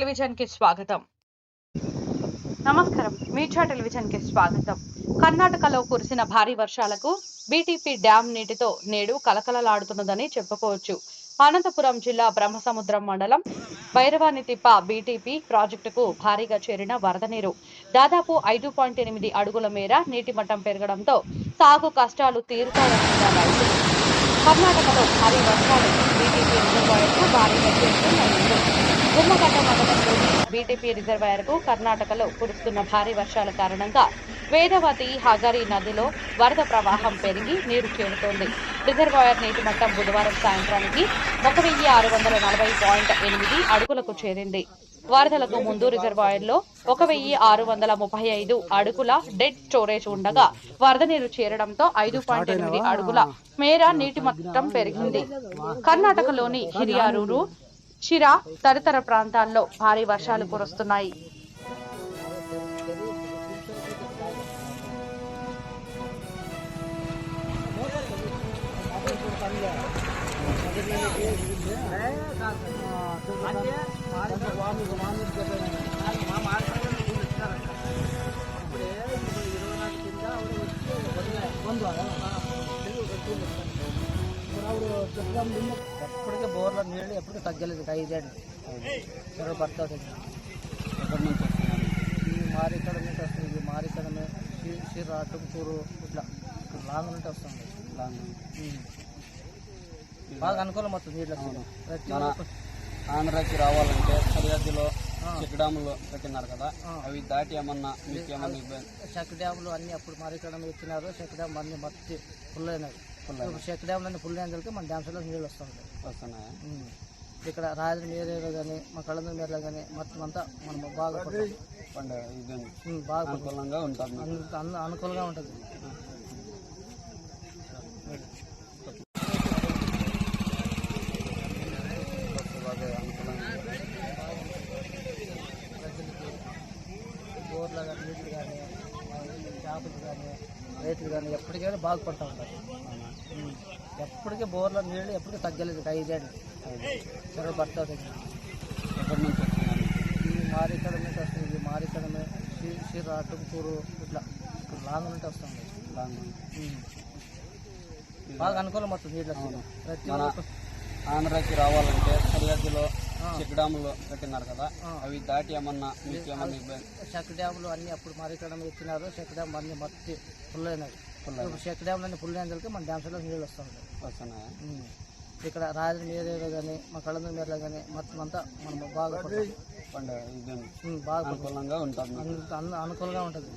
టెలివిజన్కి స్వాగతం. నమస్కారం. మీచా టెలివిజన్కి స్వాగతం. కర్ణాటకలో కురిసిన భారీ వర్షాలకు బీటీపీ డ్యాం నీటితో నేడు కలకలలాడుతున్నదని చెప్పుకోవచ్చు. అనంతపురం జిల్లా బ్రహ్మసముద్రం మండలం భైరవానితిప్ప బీటీపీ ప్రాజెక్టుకు భారీగా చేరిన వరద నీరు దాదాపు ఐదు పాయింట్ ఎనిమిది అడుగుల మేర నీటి మట్టం పెరగడంతో సాగు కష్టాలు తీరుతాయన్న రైతులు కర్ణాటకలో భారీ వర్షాలు బీటీపీ రిజర్వాయర్కు భారీ చేరుతున్న నీరు గుమ్మగడ్డ మండలంలోని బీటీపీ రిజర్వాయర్కు కర్ణాటకలో కురుస్తున్న భారీ వర్షాల కారణంగా వేదవతి హగరి నదిలో వరద ప్రవాహం పెరిగి నీరు చేరుతోంది. రిజర్వాయర్ నీటి మట్టం బుధవారం సాయంత్రానికి ఒక వెయ్యి ఆరు వందల నలభై పాయింట్ ఎనిమిది అడుగులకు చేరింది. వరదలకు ముందు రిజర్వాయర్లో ఒక వెయ్యి ఆరు వందల ముప్పై ఐదు అడుగుల డెడ్ స్టోరేజ్ ఉండగా వరద నీరు చేరడంతో ఐదు పాయింట్ ఎనిమిది అడుగుల మేర నీటి మట్టం పెరిగింది. కర్ణాటకలోని హిరియారూరు చిరా తదితర ప్రాంతాల్లో భారీ వర్షాలు కురుస్తున్నాయి. ఎప్పటికీ బోర్లో నీళ్ళు ఎప్పటికీ తగ్గలేదు ఐదేళ్ళు చెరువు పడుతుంది ఎక్కడి నుంచి ఈ మారికడ నుంచి వస్తుంది ఈ మారికడ సిరా టుమ్కూరు ఇట్లా. లాంగ్ నుండి వస్తుంది. లాంగ్ బాగా అనుకూలం అవుతుంది నీళ్ళు ఆంధ్రాకి రావాలంటే సరిహద్దులో. చెక్ డ్యాములు పెట్టినారు కదా. అవి దాటి ఏమన్నా మీకు ఏమన్నా ఇబ్బంది? చెక్ డ్యాములు అన్ని అప్పుడు మారికడ ఎత్తినారు చెక్ డ్యామ్ అన్ని మట్టి ఫుల్ అయినాయి చెక్ డ్యామ్లు అన్ని ఫుల్ అయిన మన డ్యామ్స్లో నీళ్ళు వస్తుంది వస్తున్నాయా. ఇక్కడ రాజు మీరేలో కానీ మా కళ్ళందరి మీరలో కానీ మొత్తం అంతా మనం బాగా బాగా. అనుకూలంగా ఉంటుంది. అనుకూలంగా ఉంటుంది. బోర్లు కానీ నీళ్ళు కానీ చేపలు కానీ రైతులు కానీ ఎప్పటికైనా బాగుపడుతూ ఉంటారు. ఎప్పటికీ బోర్లో నీళ్ళు ఎప్పటికీ తగ్గలేదు ఐదేళ్ళు చెరువు పడుతుంది ఎక్కడి నుంచి ఈ మారికడ నుంచి వస్తుంది ఈ మారికడ సిరా టుమ్కూరు ఇట్లా లాంగ్ నుండి వస్తుంది లాంగ్. బాగా అనుకూలం అవుతుంది నీళ్ళు. ప్రతి ఆంధ్రాకి రావాలంటే సరిహద్దులో. చెక్ డ్యాములు పెట్టినారు కదా. అవి దాటి ఏమన్నా మీకు ఏమన్నా ఇబ్బంది చెక్ డ్యాములు అన్ని అప్పుడు మారికడ ఎత్తినారు చెక్ డ్యామ్ అన్ని మట్టి ఫుల్ అయినాయి చెక్ డ్యామ్లు అన్ని ఫుల్ అయిన మన డ్యామ్స్లో నీళ్ళు వస్తుంది వస్తున్నాయా ఉమ్. ఇక్కడ రాజు మీరేలో కానీ మా కళ్ళందరి మీరలో కానీ మొత్తం అంతా మనం బాగా బాగా. అనుకూలంగా ఉంటుంది అనుకూలంగా ఉంటుంది.